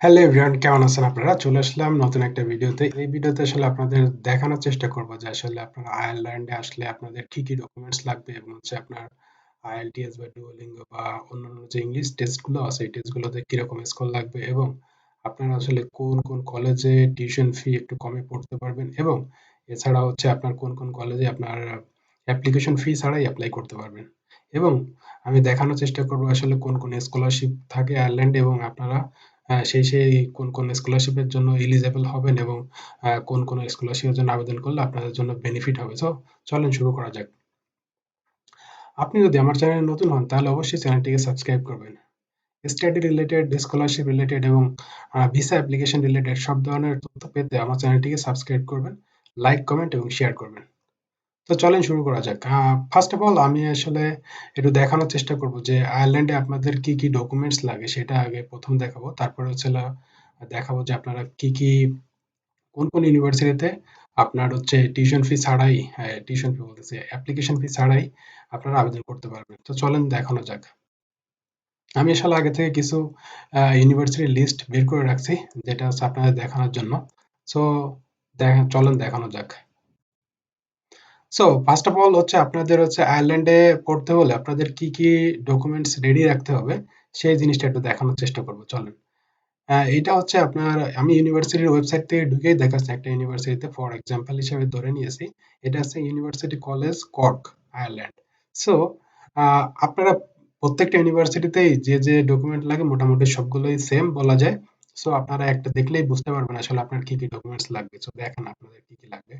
Hello everyone কেমন আছেন আপনারা? চলে আসলাম নতুন একটা ভিডিওতে। এই ভিডিওতে আসলে আপনাদের দেখানোর চেষ্টা করব যে আসলে আপনারা আয়ারল্যান্ডে আসলে আপনাদের কি, কি ডকুমেন্টস লাগবে এবং হচ্ছে আপনার IELTS বা Duolingo বা অন্যান্য যে ইংলিশ টেস্টগুলো আছে এই টেস্ট গুলোতে কীরকম স্কোর লাগবে এবং আপনারা আসলে কোন, কোন কলেজে টিউশন ফি একটু কমে পড়তে পারবেন এবং এছাড়া হচ্ছে আপনার কোন, কোন কলেজে আপনার অ্যাপ্লিকেশন ফি ছাড়াই অ্যাপ্লাই করতে পারবেন। এবং আমি দেখানোর চেষ্টা করব আসলে কোন, কোন স্কলারশিপ থাকে আয়ারল্যান্ডে এবং আপনারা সেই, সেই কোন, কোন স্কলারশিপের জন্য এলিজিবল হবেন এবং কোন, কোন স্কলারশিপের জন্য আবেদন করলে আপনাদের জন্য বেনিফিট হবে। সো চলেন শুরু করা যাক। আপনি যদি আমার চ্যানেলে নতুন হন তাহলে অবশ্যই চ্যানেলটিকে সাবস্ক্রাইব করবেন। স্টাডি রিলেটেড, স্কলারশিপ রিলেটেড এবং ভিসা অ্যাপ্লিকেশন রিলেটেড সব ধরনের তথ্য পেতে আমার চ্যানেলটিকে সাবস্ক্রাইব করবেন, লাইক, কমেন্ট এবং শেয়ার করবেন। তো চলেন শুরু করা যাক। ফার্স্ট অফ অল আমি আসলে একটু দেখানোর চেষ্টা করব যে আয়ারল্যান্ডে আপনাদের কি, কি ডকুমেন্টস লাগে সেটা আগে ১ম দেখাবো। তারপরে হচ্ছে দেখাবো যে আপনারা কি, কি কোন, কোন ইউনিভার্সিটিতে আপনার হচ্ছে টিউশন ফি ছাড়াই টিউশন ফি বলতেছি, অ্যাপ্লিকেশন ফি ছাড়াই আপনারা আবেদন করতে পারবেন। তো চলেন দেখানো যাক। আমি আসলে আগে থেকে কিছু ইউনিভার্সিটির লিস্ট বের করে রাখছি যেটা হচ্ছে আপনাদের দেখানোর জন্য। সো দেখা চলেন দেখানো যাক। সো ফার্স্ট অফ অল হচ্ছে আপনাদের হচ্ছে আয়ারল্যান্ডে পড়তে হলে আপনাদের কি, কি ডকুমেন্টস রেডি রাখতে হবে সেই জিনিসটা একটু দেখানোর চেষ্টা করব। চলেন। আ এইটা হচ্ছে আপনার আমি ইউনিভার্সিটির ওয়েবসাইট থেকে ঢুকেই দেখাচ্ছি একটা ইউনিভার্সিটিতে ফর এক্সাম্পল হিসেবে ধরে নিয়েছি। এটা university college Cork, Ireland. So আপনারা প্রত্যেকটা ইউনিভার্সিটিতেই যে, যে ডকুমেন্ট লাগে মোটামুটি সবগুলোই সেম বলা যায়। সো আপনারা একটা দেখলেই বুঝতে পারবেন আসলে আপনার কি, কি ডকুমেন্টস লাগবে। সো দেখেন আপনাদের কি, কি লাগবে।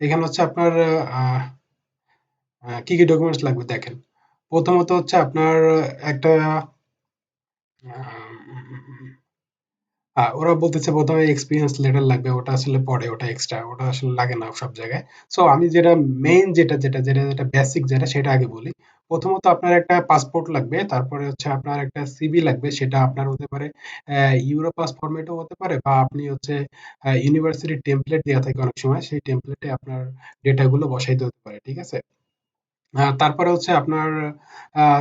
এখানে হচ্ছে আপনার কি, কি ডকুমেন্টস লাগবে দেখেন। প্রথমত হচ্ছে আপনার একটা ওরা বলতেছে ১ম এ এক্সপেরিয়েন্স লেটার লাগবে। ওটা আসলে পরে, ওটা এক্সট্রা। ওটা আসলে লাগে না সব জায়গায়। সো আমি যেটা মেইন যেটা, যেটা, যেটা, যেটা বেসিক যেটা সেটা আগে বলি। প্রথমত আপনার একটা পাসপোর্ট লাগবে। তারপরে হচ্ছে আপনার একটা সিভি লাগবে। সেটা আপনার হতে পারে ইউরোপাস ফরমেটেও হতে পারে, বা আপনি হচ্ছে আ ইউনিভার্সিটির টেমপ্লেট দেয়া থাকে অনেক সময়। সেই টেমপ্লেটে আপনার ডেটা গুলো বসাইতে হতে পারে। ঠিক আছে? তারপরে হচ্ছে আপনার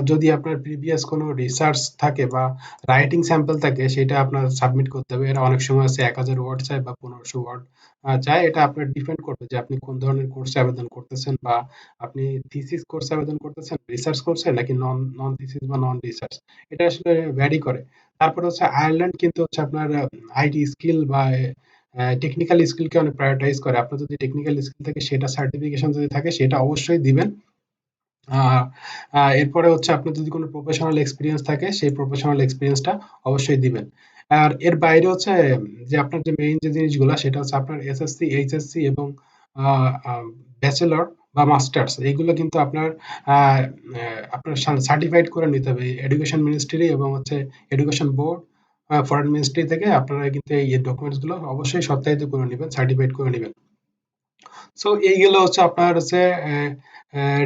যদি আপনার প্রিভিয়াস কোনো রিসার্চ থাকে বা রাইটিং স্যাম্পল থাকে, সেটা আপনার সাবমিট করতে হবে। এরা অনেক সময় আছে ১০০০ ওয়ার্ড চায় বা পনেরোশো ওয়ার্ড আ চায়। এটা আপনার ডিপেন্ড করবে যে আপনি কোন ধরনের কোর্সে আবেদন করতেছেন বা আপনি থিসিস কোর্সে আবেদন করতেছেন, রিসার্চ কোর্সে নাকি নন নন থিসিস বা নন রিসার্চ। এটা আসলে ভ্যারি করে। তারপরে হচ্ছে আয়ারল্যান্ড কিন্তু হচ্ছে আপনার আইটি স্কিল বা অ্যা টেকনিক্যাল স্কিলকে অনেক প্রায়োরিটাইজ করে। আপনার যদি টেকনিক্যাল স্কিল থাকে সেটা সার্টিফিকেশন যদি থাকে সেটা অবশ্যই দিবেন। এরপরে হচ্ছে আপনার যদি কোনো প্রফেশনাল এক্সপেরিয়েন্স থাকে সেই প্রফেশনাল এক্সপেরিয়েন্সটা অবশ্যই দিবেন। আর এর বাইরে হচ্ছে যে আপনার যে মেইন যে জিনিসগুলা সেটা হচ্ছে আপনার এসএসসি, এইচএসসি এবং ব্যাচেলর বা মাস্টার্স এইগুলো কিন্তু আপনার আপনার সার্টিফাইড করে নিতে হবে। এডুকেশন মিনিস্ট্রি এবং হচ্ছে এডুকেশন বোর্ড, ফরেন মিনিস্ট্রি থেকে আপনারা কিন্তু এই ডকুমেন্টসগুলো অবশ্যই সত্যায়িত করে নেবেন সার্টিফাইড করে নিবেন। সো এইগুলো হচ্ছে আপনার হচ্ছে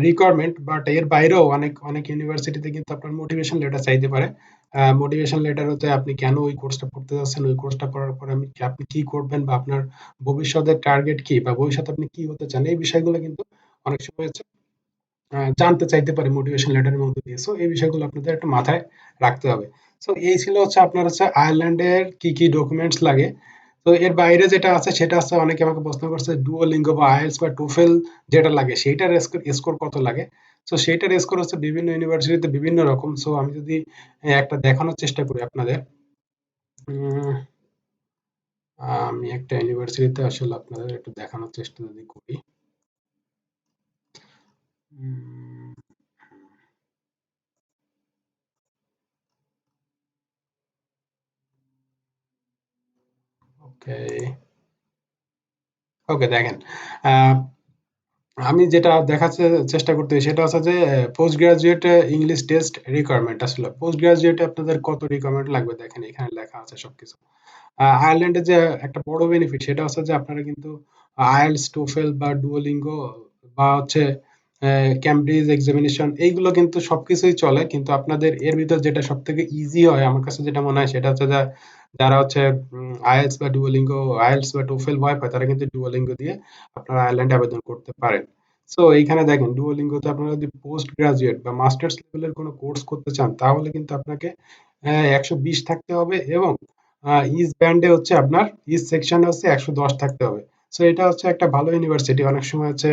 রিকোয়ারমেন্ট বাট এর বাইরেও অনেক, অনেক ইউনিভার্সিটিতে কিন্তু আপনার মোটিভেশন লেটার চাইতে পারে। মোটিভেশন লেটার হতে আপনি কেন ওই কোর্সটা পড়তে যাচ্ছেন, ওই কোর্সটা করার পরে আমি আপনি কি করবেন বা আপনার ভবিষ্যতের টার্গেট কি বা ভবিষ্যতে আপনি কি হতে চান এই বিষয়গুলো কিন্তু অনেক সময় হচ্ছে জানতে চাইতে পারে মোটিভেশন লেটারের মধ্য দিয়ে। সো এই বিষয়গুলো আপনাদের একটু মাথায় রাখতে হবে। সো এই ছিল হচ্ছে আপনার হচ্ছে আয়ারল্যান্ডের কি, কি ডকুমেন্টস লাগে। তো এর বাইরে যেটা আছে, সেটা হচ্ছে অনেকে আমাকে প্রশ্ন করছে, Duolingo বা IELTS বা TOEFL যেটা লাগে, সেইটার স্কোর কত লাগে? সো সেইটার স্কোর হচ্ছে বিভিন্ন ইউনিভার্সিটিতে বিভিন্ন রকম। সো আমি যদি একটা দেখানোর চেষ্টা করি আপনাদের। আমি একটা ইউনিভার্সিটিতে আসলে আপনাদের একটু দেখানোর চেষ্টা যদি করি। দেখেন। আমি যেটা দেখাতে চেষ্টা করতেছি সেটা হচ্ছে যে postgraduate English test requirement আসলে। পোস্ট গ্র্যাজুয়েটে আপনাদের কত রিকোয়ারমেন্ট লাগবে দেখেন এখানে লেখা আছে সবকিছু। আ আয়ারল্যান্ডে যে একটা বড় বেনিফিট সেটা হচ্ছে যে আপনারা কিন্তু IELTS, TOEFL বা Duolingo বা হচ্ছে ক্যামব্রিজ এক্সামিনেশন এইগুলো কিন্তু সবকিছুই চলে। কিন্তু আপনাদের এর ভিতর যেটা সব থেকে ইজি হয় আমার কাছে যেটা মনে হয় সেটা হচ্ছে যারা হচ্ছে IELTS বা Duolingo, IELTS বা TOEFL ভয় পায় তারা কিন্তু Duolingo দিয়ে আপনারা আয়ারল্যান্ডে আবেদন করতে পারেন। সো এইখানে দেখেন Duolingo তে আপনারা যদি পোস্ট গ্রাজুয়েট বা মাস্টার্স লেভেলের কোনো কোর্স করতে চান তাহলে কিন্তু আপনাকে একশো বিশ থাকতে হবে এবং ইস ব্যান্ডে হচ্ছে আপনার ইস সেকশনে হচ্ছে একশো দশ থাকতে হবে সো এটা হচ্ছে একটা ভালো ইউনিভার্সিটি অনেক সময় হচ্ছে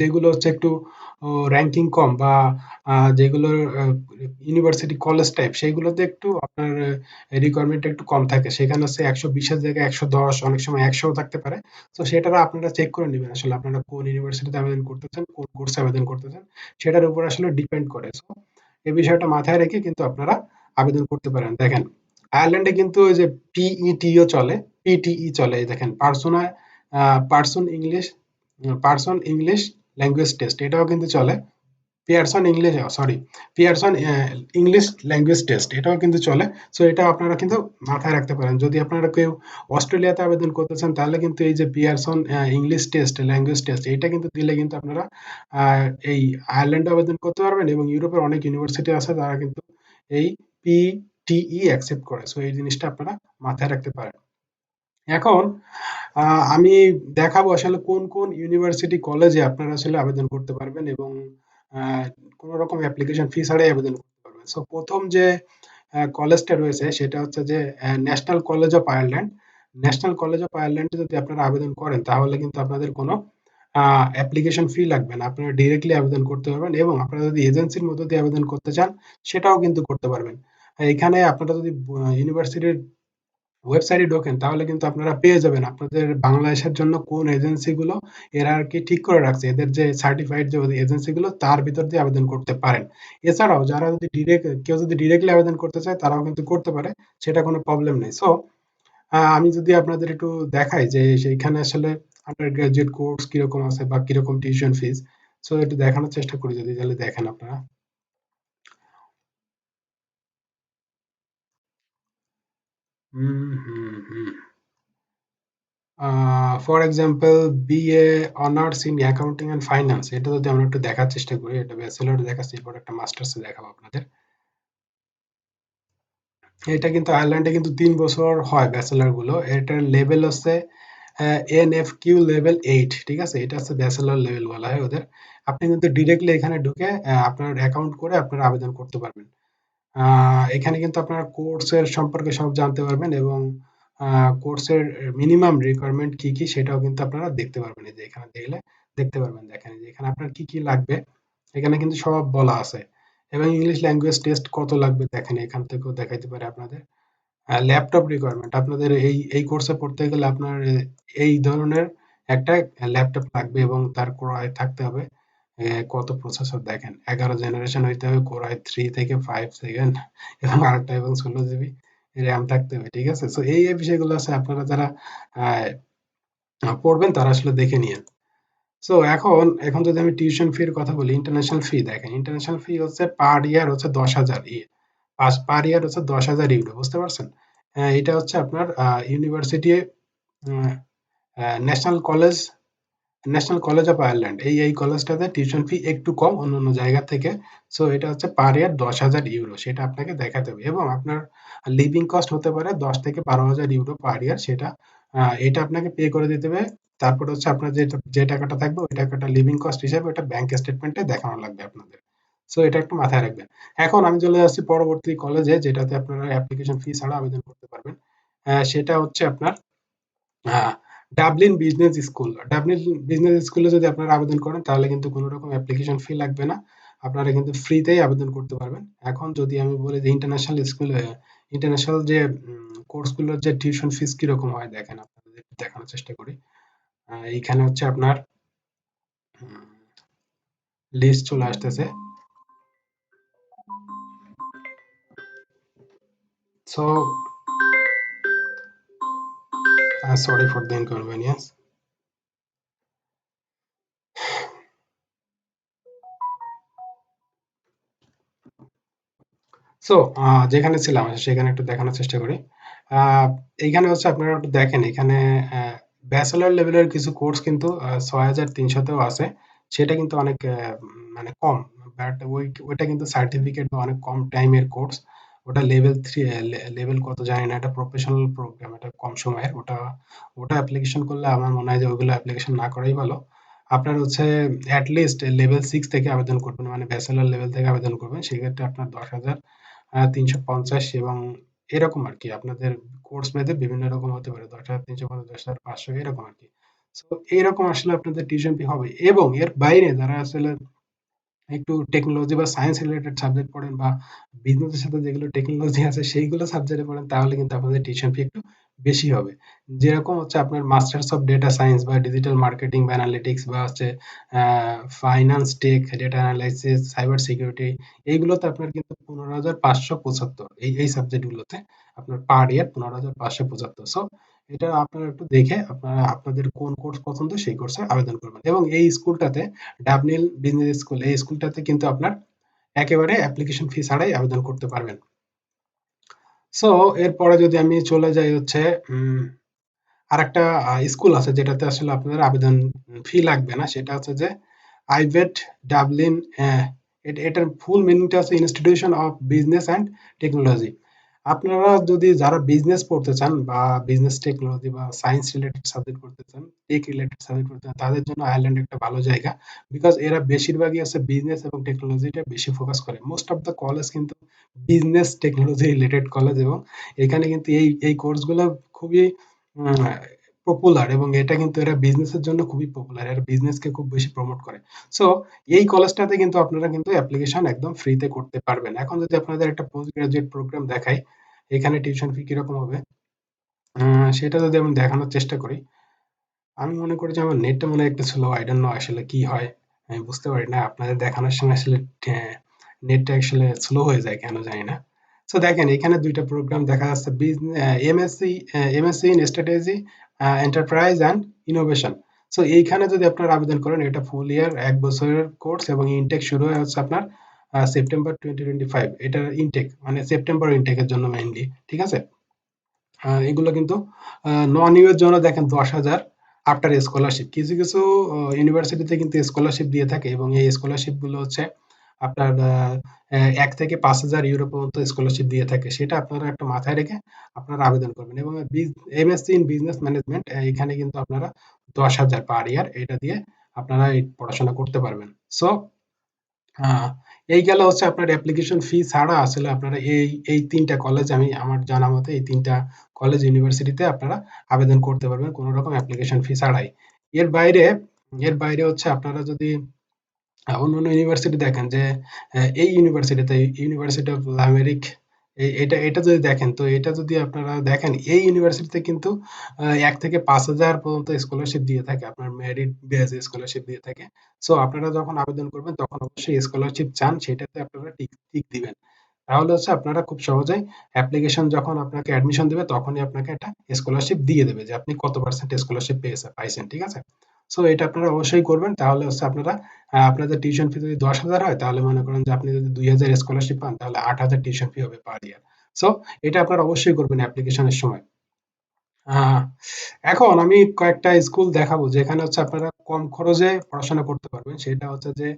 যেগুলো হচ্ছে একটু র্যাঙ্কিং কম বা যেগুলোর ইউনিভার্সিটি কলেজ টাইপ সেইগুলোতে একটু আপনার রিকোয়ারমেন্ট একটু কম থাকে। সেখানে হচ্ছে একশো বিশের জায়গায় একশো দশ, অনেক সময় একশো থাকতে পারে। তো সেটা আপনারা চেক করে নেবেন আসলে আপনারা কোন ইউনিভার্সিটিতে আবেদন করতেছেন, কোন কোর্সে আবেদন করতেছেন। সেটার উপর আসলে ডিপেন্ড করে। সো এই বিষয়টা মাথায় রেখে কিন্তু আপনারা আবেদন করতে পারেন। দেখেন আয়ারল্যান্ডে কিন্তু ওই যে পিইটিও চলে পিটিই চলে দেখেন persona Pearson English Pearson English language test এটাও কিন্তু চলে। Pearson English sorry Pearson English language test এটাও কিন্তু চলে। সো এটা আপনারা কিন্তু মাথায় রাখতে পারেন। যদি আপনারা কেউ অস্ট্রেলিয়াতে আবেদন করতেছেন তাহলে কিন্তু এই যে Pearson English test language test এটা কিন্তু দিলে কিন্তু আপনারা এই আয়ারল্যান্ডে আবেদন করতে পারবেন এবং ইউরোপের অনেক ইউনিভার্সিটি আছে, তারা কিন্তু এই পিটিই অ্যাকসেপ্ট করে। সো এই জিনিসটা আপনারা মাথায় রাখতে পারেন। এখন আমি দেখাবো আসলে কোন কোন ইউনিভার্সিটি কলেজে আপনারা আসলে আবেদন করতে পারবেন এবং কোনো রকম অ্যাপ্লিকেশন ফি ছাড়াই আবেদন করতে পারবেন। সো প্রথম যে কলেজটা রয়েছে সেটা হচ্ছে যে National College of Ireland National College of আয়ারল্যান্ডে যদি আপনারা আবেদন করেন, তাহলে কিন্তু আপনাদের কোনো অ্যাপ্লিকেশন ফি লাগবে না। আপনারা ডিরেক্টলি আবেদন করতে পারবেন এবং আপনারা যদি এজেন্সির মধ্য দিয়ে আবেদন করতে চান, সেটাও কিন্তু করতে পারবেন। এখানে আপনারা যদি ইউনিভার্সিটির ওয়েবসাইটে ঢোকেন, তাহলে কিন্তু আপনারা পেয়ে যাবেন। আপনাদের বাংলাদেশের জন্য কোন এজেন্সিগুলো এরা আর কি ঠিক করে রাখছে, এদের যে সার্টিফাইড যে এজেন্সিগুলো তার ভিতর দিয়ে আবেদন করতে পারেন। এছাড়াও যারা যদি ডিরেক্ট কেউ যদি ডিরেক্টলি আবেদন করতে চায়, তারাও কিন্তু করতে পারে, সেটা কোনো প্রবলেম নেই। সো আমি যদি আপনাদের একটু দেখাই যে সেইখানে আসলে আন্ডার গ্রাজুয়েট কোর্স কীরকম আছে বা কীরকম টিউশন ফিস সো একটু দেখানোর চেষ্টা করি যদি তাহলে দেখেন আপনারা। For example BA honours in accounting and finance এটা যদি আমরা একটু দেখার চেষ্টা করি, এটা ব্যাচেলর দেখাচ্ছি, এরপর একটা মাস্টার্সে দেখাবো আপনাদের। এটা কিন্তু আয়ারল্যান্ডে কিন্তু তিন বছর হয় ব্যাচেলরগুলো। এটার লেভেল হচ্ছে N F Q level eight ঠিক আছে? এটা হচ্ছে ব্যাচেলর লেভেল বলা হয় ওদের। আপনি কিন্তু ডিরেক্টলি এখানে ঢুকে আপনার অ্যাকাউন্ট করে আপনারা আবেদন করতে পারবেন। এখানে কিন্তু আপনারা কোর্সের সম্পর্কে সব জানতে পারবেন এবং কোর্সের মিনিমাম রিকোয়ারমেন্ট কি কি সেটাও কিন্তু আপনারা দেখতে পারবেন। এই যে এখানে দেখলে দেখতে পারবেন, দেখেন যে এখানে আপনার কি কি লাগবে, এখানে কিন্তু সব বলা আছে। এবং ইংলিশ ল্যাঙ্গুয়েজ টেস্ট কত লাগবে দেখেন, এখান থেকেও দেখাইতে পারে আপনাদের। ল্যাপটপ রিকোয়ারমেন্ট আপনাদের এই এই কোর্সে পড়তে গেলে আপনার এই ধরনের একটা ল্যাপটপ লাগবে এবং তার ক্রয় থাকতে হবে। কত প্রসেসর দেখেন? এগারো জেনারেশন হইতে হবে কোর আই থ্রি থেকে ফাইভ সেকেন্ড এবং আরেকটা এবং ষোলো জিবি র্যাম থাকতে হবে, ঠিক আছে? সো এই বিষয়গুলো আছে, আপনারা যারা পড়বেন, তারা আসলে দেখে নিয়েন। সো এখন এখন যদি আমি টিউশন ফির কথা বলি ইন্টারন্যাশনাল ফি দেখেন ইন্টারন্যাশনাল ফি হচ্ছে পার ইয়ার হচ্ছে দশ হাজার পার ইয়ার হচ্ছে দশ হাজার ইউরো, বুঝতে পারছেন? এটা হচ্ছে আপনার university National College National College of Ireland এই এই কলেজটাতে টিউশন ফি একটু কম অন্য অন্য জায়গা থেকে। সো এটা হচ্ছে পার ইয়ার দশ হাজার ইউরো সেটা আপনাকে দেখাতে হবে। এবং আপনার লিভিং কস্ট হতে পারে দশ থেকে বারো হাজার ইউরো পার ইয়ার সেটা এটা আপনাকে পে করে দিতে হবে। তারপর হচ্ছে আপনার যে টাকাটা থাকবে, ওই টাকাটা লিভিং কস্ট হিসাবে ওটা ব্যাংক স্টেটমেন্টে দেখানো লাগবে আপনাদের। সো এটা একটু মাথায় রাখবেন। এখন আমি চলে যাচ্ছি পরবর্তী কলেজে যেটাতে আপনারা অ্যাপ্লিকেশন ফি ছাড়া আবেদন করতে পারবেন। সেটা হচ্ছে আপনার Dublin Business School Dublin Business স্কুলে যদি আপনারা আবেদন করেন, তাহলে কিন্তু কোনো রকম অ্যাপ্লিকেশন ফি লাগবে না। আপনারা কিন্তু ফ্রিতেই আবেদন করতে পারবেন। এখন যদি আমি বলি যে ইন্টারন্যাশনাল স্কুল ইন্টারন্যাশনাল যে কোর্সগুলোর যে টিউশন ফিস কীরকম হয়, দেখেন আপনাদের দেখানোর চেষ্টা করি। এইখানে হচ্ছে আপনার লিস্ট চলে আসতেছে। So uh, sorry for the inconvenience. So যেখানে ছিলাম সেখানে একটু দেখানোর চেষ্টা করি। এইখানে হচ্ছে আপনারা একটু দেখেন এখানে ব্যাচেলর লেভেলের কিছু কোর্স কিন্তু ছয় হাজার তিনশোতেও আছে। সেটা কিন্তু অনেক মানে কম বাট ওই ওইটা কিন্তু সার্টিফিকেট অনেক কম টাইমের কোর্স ওটা লেভেল থ্রি লেভেল কত জানি না, এটা প্রফেশনাল প্রোগ্রাম এটা কম সময়ের। ওটা ওটা অ্যাপ্লিকেশন করলে আমার মনে হয় যে ওইগুলো অ্যাপ্লিকেশন না করাই ভালো। আপনার হচ্ছে অ্যাটলিস্ট লেভেল সিক্স থেকে আবেদন করবেন মানে ব্যাচেলার লেভেল থেকে আবেদন করবেন, সেক্ষেত্রে আপনার দশ হাজার তিনশো পঞ্চাশ এবং এরকম আর কি। আপনাদের কোর্স ভেদে বিভিন্ন রকম হতে পারে, দশ হাজার, তিনশো পঞ্চাশ, দশ হাজার, পাঁচশো, এরকম আর কি। তো এইরকম আসলে আপনাদের টিউশন ফি হবে। এবং এর বাইরে যারা আসলে একটু টেকনোলজি বা সায়েন্স রিলেটেড সাবজেক্ট পড়েন বা বিজনেসের সাথে যেগুলো টেকনোলজি আছে সেইগুলো সাবজেক্টে পড়েন, তাহলে কিন্তু আপনাদের টিউশন ফি একটু বেশি হবে। যেরকম হচ্ছে আপনার মাস্টার্স অফ ডেটা সায়েন্স বা ডিজিটাল মার্কেটিং বা অ্যানালিটিক্স বা হচ্ছে finance tech data analysis cyber security এইগুলোতে আপনার কিন্তু পনেরো হাজার পাঁচশো পঁচাত্তর এই এই সাবজেক্টগুলোতে আপনার পার ইয়ার পনেরো হাজার পাঁচশো পঁচাত্তর। সো এটা আপনারা একটু দেখে আপনারা আপনাদের কোন কোর্স পছন্দ, সেই কোর্সে আবেদন করবেন। এবং এই স্কুলটাতে ডাবনিল বিজনেস স্কুল এই স্কুলটাতে কিন্তু আপনার একেবারে অ্যাপ্লিকেশন ফি ছাড়াই আবেদন করতে পারবেন। সো এরপরে যদি আমি চলে যাই হচ্ছে আর একটা স্কুল আছে যেটাতে আসলে আপনাদের আবেদন ফি লাগবে না, সেটা হচ্ছে যে আইভেট ডাবলিন এটার ফুল মিনিংটা হচ্ছে institution of business and technology আপনারা যদি যারা বিজনেস পড়তে চান বা বিজনেস টেকনোলজি বা সায়েন্স রিলেটেড সাবজেক্ট পড়তে চান টেক রিলেটেড সাবজেক্ট পড়তে চান, তাদের জন্য আয়ারল্যান্ড একটা ভালো জায়গা বিকজ এরা বেশিরভাগই আছে বিজনেস এবং টেকনোলজিটা বেশি ফোকাস করে। মোস্ট অফ দ্য কলেজ কিন্তু বিজনেস টেকনোলজি রিলেটেড কলেজ এবং এখানে কিন্তু এই এই কোর্সগুলো খুবই পপুলার এবং এটা কিন্তু এরা বিজনেসের জন্য খুবই পপুলার এরা বিজনেসকে খুব বেশি প্রমোট করে। সো এই কলেজটাতে কিন্তু আপনারা কিন্তু অ্যাপ্লিকেশন একদম ফ্রিতে করতে পারবেন। এখন যদি আপনাদের একটা পোস্ট গ্রাজুয়েট প্রোগ্রাম দেখাই, এখানে টিউশন ফি কীরকম হবে? সেটা যদি আমি দেখানোর চেষ্টা করি, আমি মনে করি যে আমার নেটটা মনে হয় একটু স্লো আই ডোন্ট নো আসলে কি হয়, আমি বুঝতে পারি না। আপনাদের দেখানোর সময় আসলে নেটটা আসলে স্লো হয়ে যায় কেন জানি না। সো দেখেন, এখানে দুইটা প্রোগ্রাম দেখা যাচ্ছে MSc MSc in strategy enterprise and innovation so এইখানে যদি আপনারা আবেদন করেন, এটা ফুল ইয়ার এক বছরের কোর্স এবং ইনটেক শুরু হয়ে হচ্ছে আপনার September twenty twenty five intake মানে সেপ্টেম্বর ইনটেকের জন্য মেইনলি ঠিক আছে? এগুলো কিন্তু নন এর জন্য দেখেন দশ হাজার আফটার স্কলারশিপ কিছু কিছু ইউনিভার্সিটিতে কিন্তু স্কলারশিপ দিয়ে থাকে এবং এই স্কলারশিপগুলো হচ্ছে আপনার এক থেকে পাঁচ হাজার ইউরো পর্যন্ত স্কলারশিপ দিয়ে থাকে, সেটা আপনারা একটা মাথায় রেখে আপনারা আবেদন করবেন। এবং এমএসসি ইন বিজনেস ম্যানেজমেন্ট এখানে কিন্তু আপনারা দশ হাজার পার ইয়ার এটা দিয়ে আপনারা এই পড়াশোনা করতে পারবেন। সো এই গেল হচ্ছে আপনার অ্যাপ্লিকেশন ফি ছাড়া আসলে আপনারা এই এই তিনটা কলেজ আমি আমার জানা মতে এই তিনটা কলেজ ইউনিভার্সিটিতে আপনারা আবেদন করতে পারবেন কোনো রকম অ্যাপ্লিকেশন ফি ছাড়াই। এর বাইরে এর বাইরে হচ্ছে আপনারা যদি অন্যান্য ইউনিভার্সিটি দেখেন যে এই ইউনিভার্সিটিতে ইউনিভার্সিটি অফ আমেরিক এটা এটা যদি দেখেন, তো এটা যদি আপনারা দেখেন, এই ইউনিভার্সিটিতে কিন্তু এক থেকে পাঁচ হাজার পর্যন্ত স্কলারশিপ দিয়ে থাকে, আপনার মেরিট বেসে স্কলারশিপ দিয়ে থাকে। সো আপনারা যখন আবেদন করবেন, তখন অবশ্যই স্কলারশিপ চান, সেটাতে আপনারা টিক টিক দিবেন। তাহলে হচ্ছে আপনারা খুব সহজেই অ্যাপ্লিকেশন যখন আপনাকে অ্যাডমিশন দেবে, তখনই আপনাকে একটা স্কলারশিপ দিয়ে দেবে যে, আপনি কত পার্সেন্ট স্কলারশিপ পেয়েছে, পাইছেন, ঠিক আছে? সো এটা আপনারা অবশ্যই করবেন। তাহলে হচ্ছে আপনারা আপনাদের টিউশন ফি যদি দশ হাজার হয়, তাহলে মনে করেন যে আপনি যদি দুই হাজার স্কলারশিপ পান, তাহলে আট হাজার টিউশন ফি হবে পার ইয়ার সো এটা আপনারা অবশ্যই করবেন অ্যাপ্লিকেশনের সময়। এখন আমি কয়েকটা স্কুল দেখাবো, যেখানে হচ্ছে আপনারা কম খরচে পড়াশোনা করতে পারবেন। সেটা হচ্ছে যে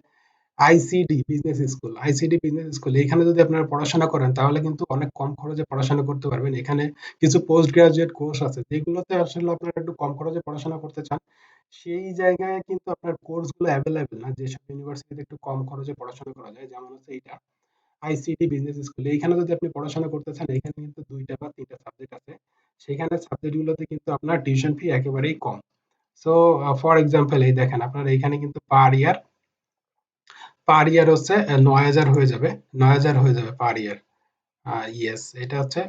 ICD Business School ICD Business School এখানে যদি আপনারা পড়াশোনা করেন, তাহলে কিন্তু অনেক কম খরচে পড়াশোনা করতে পারবেন। এখানে কিছু পোস্ট গ্রাজুয়েট কোর্স আছে, যেগুলোতে আসলে আপনারা একটু কম খরচে পড়াশোনা করতে চান। সেই জায়গায় কিন্তু আপনার কোর্সগুলো অ্যাভেলেবেল না। যেসব ইউনিভার্সিটিতে একটু কম খরচে পড়াশোনা করা যায়, যেমন হচ্ছে এইটা আইসিটি বিজনেস স্কুল এইখানে যদি আপনি পড়াশোনা করতে চান এখানে কিন্তু দুইটা বা তিনটা সাবজেক্ট আছে। সেখানে সাবজেক্টগুলোতে কিন্তু আপনার টিউশন ফি একেবারেই কম। সো ফর এক্সাম্পল এই দেখেন, আপনার এখানে কিন্তু পার ইয়ার পার ইয়ার হচ্ছে নয় হাজার হয়ে যাবে, নয় হাজার হয়ে যাবে পার ইয়ার ইয়েস এটা হচ্ছে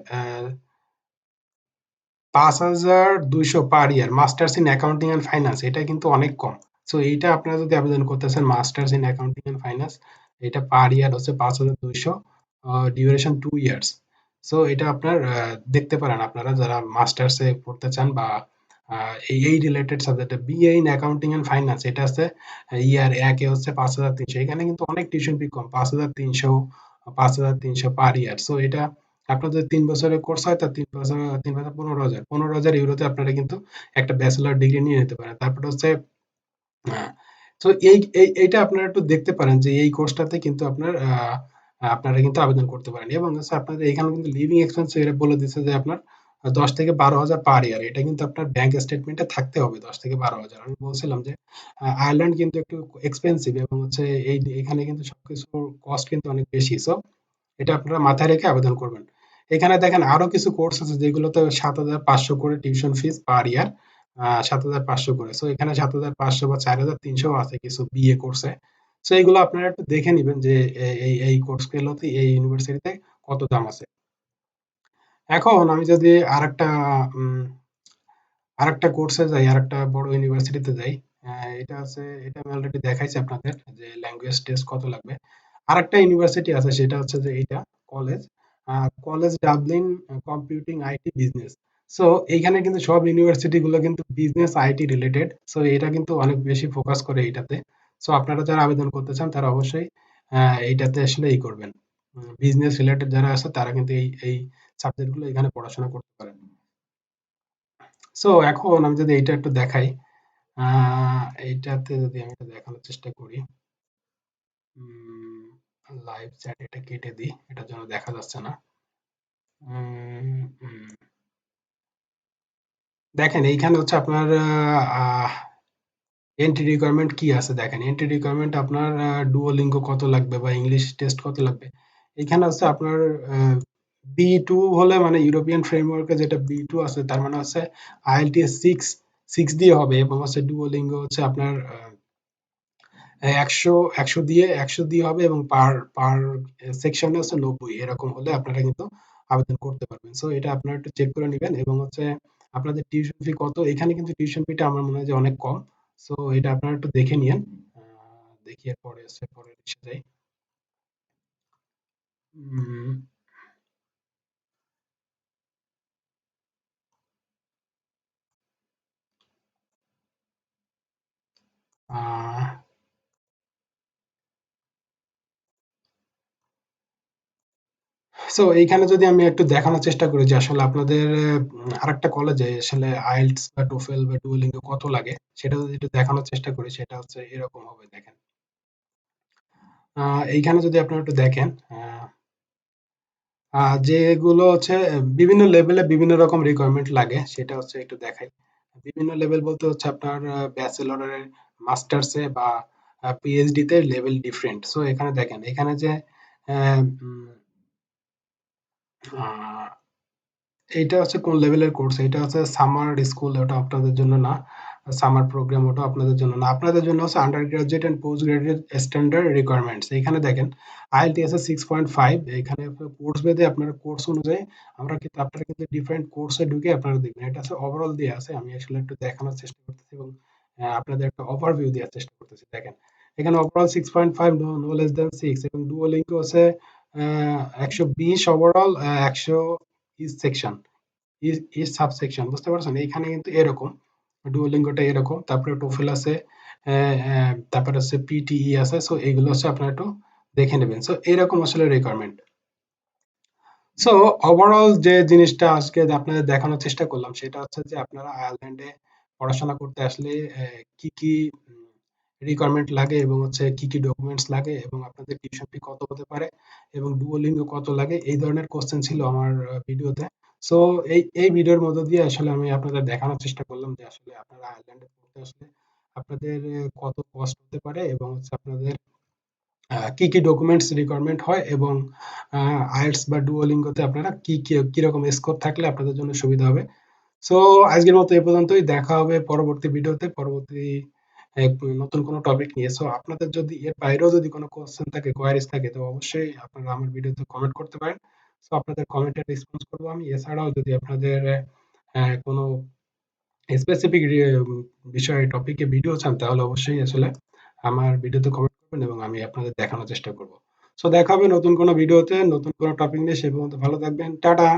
পাঁচ হাজার দুইশো per year, masters in accounting and com. Masters in আপনার দেখতে পারেন আপনারা যারা মাস্টার্সে পড়তে চান বা এই এই রিলেটেড সাবজেক্টে BA in accounting and finance এটা হচ্ছে ইয়ার একে হচ্ছে পাঁচ হাজার তিনশো। এখানে কিন্তু অনেক টিউশন ফি কম, পাঁচ হাজার তিনশো, পাঁচ হাজার তিনশো পার ইয়ার সো এটা আপনার যদি তিন বছরের কোর্স হয় তা তিন বছর তিন বছর পনেরো হাজার। পনেরো হাজার ইউরোতে আপনারা কিন্তু একটা ব্যাচেলার ডিগ্রি নিয়ে নিতে পারেন। তারপরে হচ্ছে তো এই এইটা আপনারা একটু দেখতে পারেন যে এই কোর্সটাতে কিন্তু আপনার আপনারা কিন্তু আবেদন করতে পারেন। এবং আপনাদের এখানে কিন্তু লিভিং এক্সপেন্স এরা বলে দিচ্ছে যে আপনার দশ থেকে বারো হাজার পার ইয়ার এটা কিন্তু আপনার ব্যাংক স্টেটমেন্টে থাকতে হবে দশ থেকে বারো হাজার। আমি বলছিলাম যে আয়ারল্যান্ড কিন্তু একটু এক্সপেন্সিভ এবং হচ্ছে এই, এখানে কিন্তু সবকিছু কস্ট কিন্তু অনেক বেশি। সো এটা আপনারা মাথায় রেখে আবেদন করবেন। এখানে দেখেন আরও কিছু কোর্স আছে যেগুলোতে সাত হাজার পাঁচশো করে টিউশন ফিস পার ইয়ার সাত হাজার পাঁচশো করে। সো এখানে সাত হাজার পাঁচশো বা চার হাজার তিনশো আছে কিছু বিএ কোর্সে সো এইগুলো আপনারা একটু দেখে নিবেন যে এই এই কোর্সগুলোতে এই ইউনিভার্সিটিতে কত দাম আছে। এখন আমি যদি আরেকটা আরেকটা কোর্সে যাই, আরেকটা বড় ইউনিভার্সিটিতে যাই এটা আছে, এটা আমি অলরেডি দেখাইছি আপনাদের যে ল্যাঙ্গুয়েজ টেস্ট কত লাগবে। আরেকটা ইউনিভার্সিটি আছে, সেটা হচ্ছে যে এইটা college college Dublin computing IT business so এইখানে কিন্তু সব ইউনিভার্সিটি গুলো কিন্তু বিজনেস আইটি রিলেটেড সো এটা কিন্তু অনেক বেশি ফোকাস করে এইটাতে। সো আপনারা যারা আবেদন করতে চান, তারা অবশ্যই এইটাতে আসলে এই করবেন। বিজনেস রিলেটেড যারা আছে, তারা কিন্তু এই এই সাবজেক্টগুলো এখানে পড়াশোনা করতে পারেন। সো এখন আমি যদি এইটা একটু দেখাই এইটাতে যদি আমি দেখানোর চেষ্টা করি। লাইভ চ্যাট এটা কেটে দিই, এটার জন্য দেখা যাচ্ছে না। দেখেন, এইখানে হচ্ছে আপনার এন্ট্রি রিকোয়ারমেন্ট কি আছে দেখেন? এন্ট্রি রিকোয়ারমেন্ট আপনার ডুওলিঙ্গো কত লাগবে বা ইংলিশ টেস্ট কত লাগবে? এখানে হচ্ছে আপনার বি টু হলে মানে ইউরোপিয়ান ফ্রেমওয়ার্কে যেটা বি টু আছে, তার মানে হচ্ছে আইএলটিএস সিক্স সিক্স দিয়ে হবে এবং হচ্ছে ডুওলিঙ্গো হচ্ছে আপনার একশো একশো দিয়ে একশো দিয়ে হবে এবং পার পার সেকশনে হচ্ছে নব্বই। এরকম হলে আপনারা কিন্তু আবেদন করতে পারবেন। সো এটা আপনারা একটু চেক করে নেবেন এবং হচ্ছে আপনাদের টিউশন ফি কত? এখানে কিন্তু টিউশন ফিটা আমার মনে হয় যে অনেক কম। সো এটা আপনারা একটু দেখে নিন দেখি পরে হচ্ছে পরে এসে যাই। আহ সো এইখানে যদি আমি একটু দেখানোর চেষ্টা করি যে আসলে আপনাদের আরেকটা কলেজে আসলে আইএলটিএস বা টোফেল বা ডুওলিঙ্গো কত লাগে, সেটা যদি একটু দেখানোর চেষ্টা করি, সেটা হচ্ছে এরকম হবে, দেখেন। এইখানে যদি আপনারা একটু দেখেন যেগুলো হচ্ছে, বিভিন্ন লেভেলে বিভিন্ন রকম রিকোয়ারমেন্ট লাগে, সেটা হচ্ছে একটু দেখাই। বিভিন্ন লেভেল বলতে হচ্ছে আপনার ব্যাচেলরের মাস্টার্সে বা পিএইচডি তে লেভেল ডিফারেন্ট সো এখানে দেখেন, এখানে যে এইটা হচ্ছে কোন লেভেলের কোর্স এটা হচ্ছে সামার স্কুল ওটা আপনাদের জন্য না। সামার প্রোগ্রাম ওটা আপনাদের জন্য না। আপনাদের জন্য হচ্ছে undergraduate and postgraduate standard requirements এখানে দেখেন আইএলটিএস এর সিক্স পয়েন্ট ফাইভ এখানে কোর্স বেঁধে আপনার কোর্স অনুযায়ী আমরা কিন্তু আপনারা কিন্তু ডিফারেন্ট কোর্সে ঢুকে আপনারা দেখবেন। এটা হচ্ছে ওভারঅল দিয়ে আছে। আমি আসলে একটু দেখানোর চেষ্টা করতেছি এবং আপনাদের একটা ওভারভিউ দেওয়ার চেষ্টা করতেছি। দেখেন, এখানে overall six point five no less than six এবং ডুয়োলিঙ্গো হচ্ছে একশো বিশ ওভারঅল একশো ইজ সেকশন ইজ সাবসেকশন বুঝতে পারছেন? কিন্তু এরকম ডুয়োলিঙ্গোটা এরকম, তারপরে টোফেল আছে তারপরে পিটিই e আছে সো এইগুলো হচ্ছে আপনারা একটু দেখে নেবেন। সো এরকম আসলে রিকোয়ারমেন্ট সো ওভারঅল যে জিনিসটা আজকে আপনাদের দেখানোর চেষ্টা করলাম, সেটা হচ্ছে যে আপনারা আয়ারল্যান্ডে পড়াশোনা করতে আসলে কি কি রিকোয়ারমেন্ট লাগে এবং হচ্ছে কি কি ডকুমেন্টস লাগে এবং আপনাদের টিউশন ফি কত হতে পারে এবং ডুওলিঙ্গো কত লাগে, এই ধরনের কোশ্চেন ছিল আমার ভিডিওতে সো এই এই ভিডিওর মধ্য দিয়ে আসলে আমি আপনাদের দেখানোর চেষ্টা করলাম যে আসলে আপনারা আয়ারল্যান্ডে পড়তে আসলে আপনাদের কত কস্ট হতে পারে এবং হচ্ছে আপনাদের কি কি ডকুমেন্টস রিকোয়ারমেন্ট হয় এবং আইএলটিএস বা ডুওলিঙ্গোতে আপনারা কি কি কীরকম স্কোর থাকলে আপনাদের জন্য সুবিধা হবে। সো আজকের মতো এ পর্যন্তই। দেখা হবে পরবর্তী ভিডিওতে পরবর্তী নতুন কোনো টপিক নিয়ে। সো আপনাদের যদি এর বাইরেও যদি কোনো কোশ্চেন থাকে কোয়ারিজ থাকে, তো অবশ্যই আপনারা আমার ভিডিওতে কমেন্ট করতে পারেন। সো আপনাদের কমেন্টের রেসপন্স করব আমি। এছাড়াও যদি আপনাদের কোনো স্পেসিফিক বিষয়ে টপিকে ভিডিও চান, তাহলে অবশ্যই আসলে আমার ভিডিওতে কমেন্ট করবেন এবং আমি আপনাদের দেখানোর চেষ্টা করব। সো দেখা হবে নতুন কোনো ভিডিওতে নতুন কোনো টপিক নিয়ে। সে পর্যন্ত ভালো থাকবেন। টাটা!